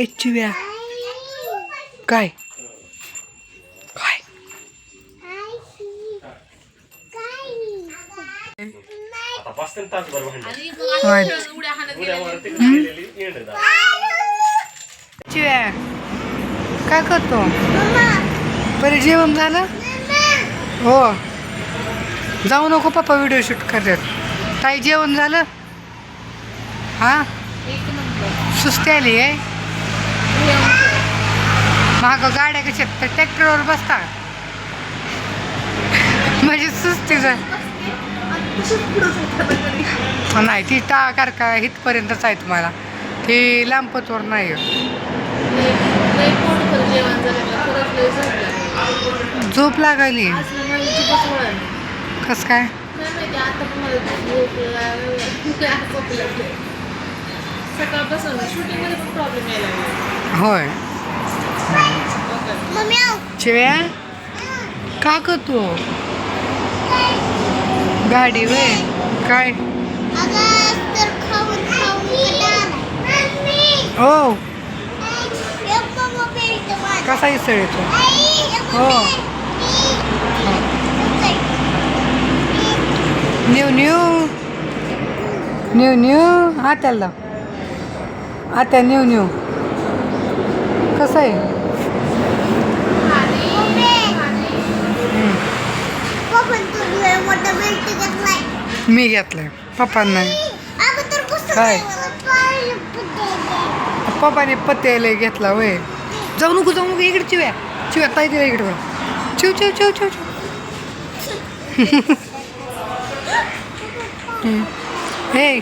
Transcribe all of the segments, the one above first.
ए चिव्या काय? काय. चिव्या काय करतो? बरे जेवण झालं? हो. जाऊ नको पप्पा व्हिडिओ शूट करतात. ताई जेवण झालं? हा? सुस्ती आली आहे? माग गाड्या कशा आहेत? त्या ट्रॅक्टरवर बसता. म्हणजे सुस्तीचा नाही ती टाकार का इथपर्यंतच आहे तुम्हाला. ती लांबपतवर नाही झोप लागली. कस काय? होय. चिव्या का करतो गाडी वे काय? हो. कसा इसळ येतो हो. न्यू न्यू. न्यू न्यू. आत्याला आत्या न्यू न्यू. कसं आहे? मी घेतलंय. पप्पांना. काय? पप्पाने पत्ते घेतला वय. जाऊ नको जाऊ नको इकडे चिव्या. चिव्या ताई दिला इकडे. चिव चिव चिव चिव चिव. हे.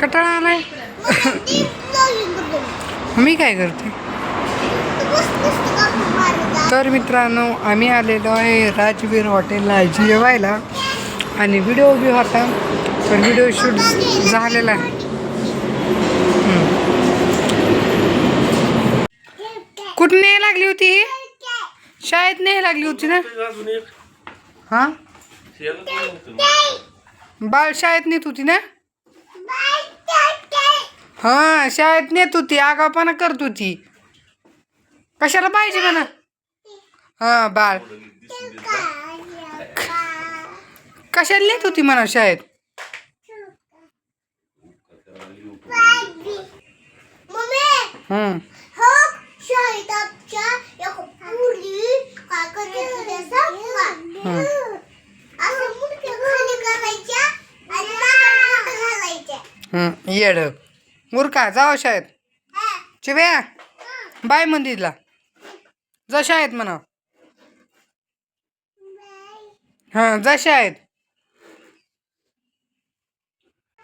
कटाळा आलाय. मी काय करते? तर मित्रांनो आम्ही आलेलो आहे राजवीर हॉटेलला जेवायला. आणि व्हिडिओ बी होता तर व्हिडिओ शूट झालेला आहे. कुठं नाही लागली होती ही? शाळेत नाही लागली होती ना? हां? हा बाळ शाळेत नेत होती ना? हा शाळेत नेत होती आगापणा करत होती. कशाला पाहिजे म्हणा? हा बाळ. कशाला नेत होती म्हणा शाळेत? येड. मुरका जावा शाळेत. चिव्या. बाय मंदिरला. जा शाळेत म्हणा. हा जा शाळेत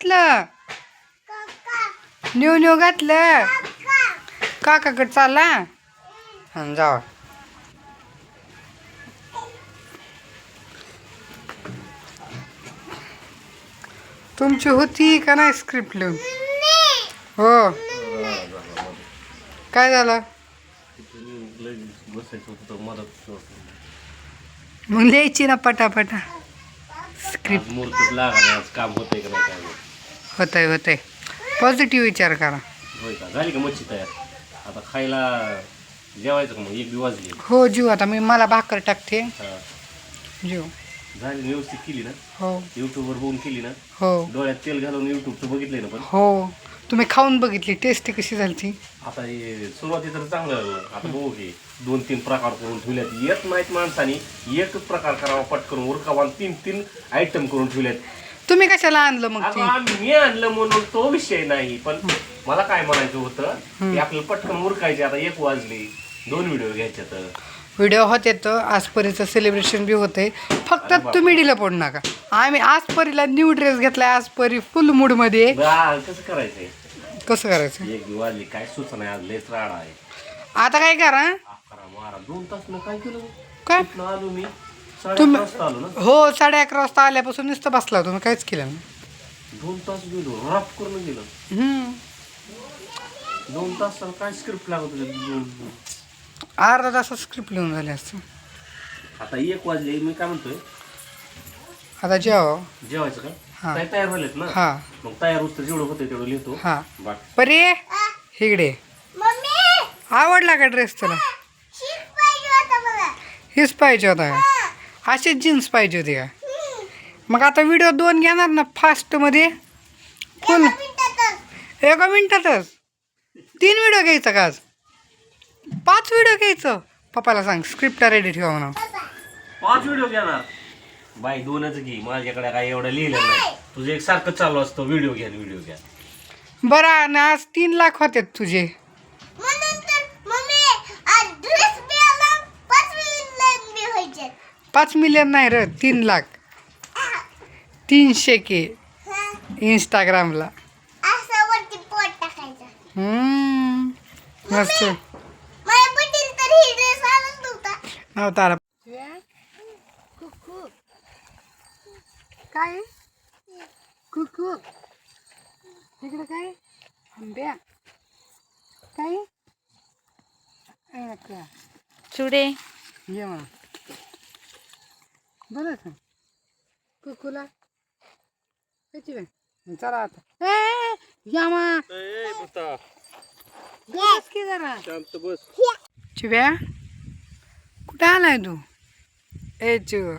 घातलं. न्यू न्यू घातलं. काकाकडे चालला हा. जावा. तुमची होती का नाही स्क्रिप्ट लिहून? हो. काय झालं लय बसायचं होतं तर मदत होतं. मग लिहायची ना पटापटा. स्क्रिप्ट मुहूर्तच लागला आज काम होतंय का नाही काय माहीत. होतंय होतंय. पॉझिटिव्ह विचार करा. होय का? झाली का मच्छी तयार? आता खायला जेवायचं का मग? एक बी वाजली हो जीव आता. मी मला भाकर टाकते. हा. जीव. झाली व्यवस्थित केली ना? हो. युट्यूबवर बघून केली ना? हो. डोळ्यात तेल घालून युट्यूबचं बघितलंय ना पण? हो. तुम्ही खाऊन बघितली टेस्ट कशी झाली ती आता हे सुरुवाती तर चांगलं झालं. आता बघू की दोन तीन प्रकार करून ठेवल्यात. येत नाहीत माणसानी एकच प्रकार करावा पटकन उरकावा आणि तीन तीन आयटम करून ठेवल्यात. तुम्ही कशाला आणलं मग अगं ती आम्ही मी आणलं म्हणून तो विषय नाही पण मला काय म्हणायचं होतं की आपल्याला पटकन उरकायचे. आता एक वाजले दोन व्हिडिओ घ्यायचे तर व्हिडिओ होते तर आजपरीचं सेलिब्रेशन बी होते फक्त तुम्ही डिलं पडू नका. आम्ही आजपरीला न्यू ड्रेस घेतलाय आजपरी फुल मूडमध्ये बरं, कसं करायचंय? कसं करायचं? एक वाजली काय सुच नाही आज लयच राडा आहे. आता काय करा? अकरा बारा दोन तास काय केलं काय? कुठनं आलो मी? साडे तुम्ही- वाजता आलो ना? हो साडे अकरा वाजता आल्यापासून नुसतं बसला तुम्ही काहीच केलं नाही. दोन तास गेलो रफ करून गेलो. हम्म. दोन तास काय स्क्रिप्ट लागत होते? दोन अर्धा तासात स्क्रिप्ट लिहून झाले असतं. आता एक वाजले मी काय म्हणतोय? आता जेव जेवायचं हा. काय तयार झालेत ना? हा. मग तयार होतं जेवढं होतं तेवढं लिहितो. हा. बाकी परे मम्मी! आवडला का ड्रेस तुला? शीत पाहिजे होता मला. हीच पाहिजे होता का? अशीच जीन्स पाहिजे होती का? हम्म. मग आता व्हिडिओ दोन घेणार ना फास्टमध्ये फुल एका मिनिटातच. एका मिनिटातच? तीन व्हिडिओ घ्यायचं का आज? पाच व्हिडिओ घ्यायचं. पप्पाला सांग स्क्रिप्ट रेडी ठेवा म्हणा पाच व्हिडिओ घेणार. बाई दोनच घे. माझ्याकडे काय एवढं लिहिलं नाही. तुझं एक सारखं चालू असतं. व्हिडिओ घ्या व्हिडिओ घ्या. बरं आणि आज तीन लाख होते तुझे. म्हणून तर मम्मी आज ड्रेस बी आला पाच मिनिट बी व्हायचे. पाच मिलियन नाही र तीन लाख. तीनशे के हा. इंस्टाग्रामला. असं वरती पोट टाकायचं. हम्म, मस्त. माझ्या पटेल तर ही ड्रेस आणून नव्हता काय? कुकू. इकडे काय? आंब्या. काय? चुडे. ये म्हणा. बरं का कुकूला. कशी काय चला आता. ए या मा. बस की जरा. शांत बस. चिव्या कुठे आलाय तू? ए चिव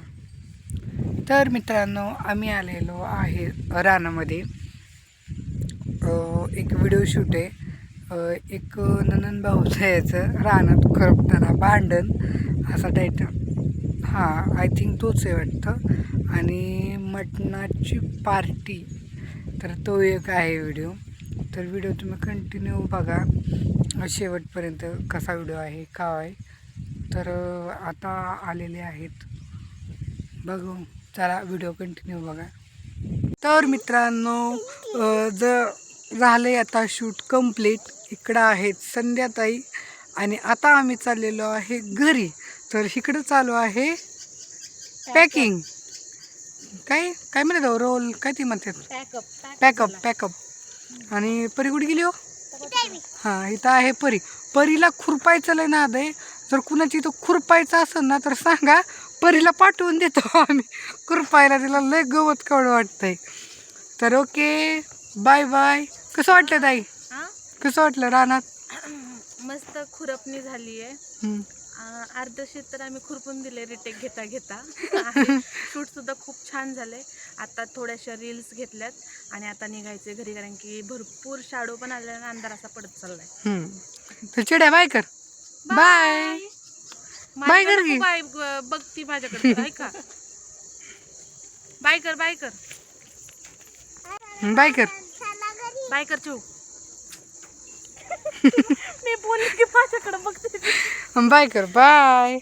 तर मित्रांनो आम्ही आलेलो आहे रानामध्ये. एक व्हिडिओ शूट आहे. एक ननन भाऊचं यायचं रानात करपताना भांडण असा टायटल. हां आय थिंक तोच आहे वाटतं. आणि मटणाची पार्टी तर तो एक आहे व्हिडिओ. तर व्हिडिओ तुम्ही कंटिन्यू बघा. शेवटपर्यंत कसा व्हिडिओ आहे का आहे. तर आता आलेले आहेत. बघू. चला व्हिडिओ कंटिन्यू बघा. तर मित्रांनो अ, ज झाले आता शूट कंप्लीट इकडं आहेत संध्याताई आणि आता आम्ही चाललेलो आहे घरी. तर इकडं चालू आहे पॅकिंग काय काय म्हणतात रोल काय ती म्हणतात? पॅकअप पॅकअप पॅकअप आणि परी कुठे गेली हो? हां इथं आहे परी. परीला खुरपायचं लय नाद आहे. जर कुणाची इथं खुरपायचं असेल ना तर सांगा. परीला पाठवून देतो आम्ही. खुरपायला तिला लय गवत कवड वाटतंय. तर ओके बाय बाय. कसं वाटलं ताई? हा? कसं वाटलं रानात? मस्त खुरपणी झाली आहे. अर्ध शेत तर आम्ही खुरपून दिले रिटेक घेता घेता शूट सुद्धा खूप छान झाले आता थोड्याशा रील्स घेतल्यात आणि आता निघायचे घरी कारण की भरपूर शाडो पण आलेला आणि अंधार असा पडत चाललाय. तर चिड्या बाय कर. बाय बाय कर की. बाय बघती माझ्याकडे ऐका बाय कर बाय कर. बाय कर. बाय कर चिव मी बोलली की माझ्याकडे बघते. बाय कर बाय.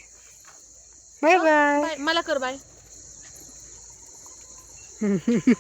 Bye bye. बाय मला कर बाय.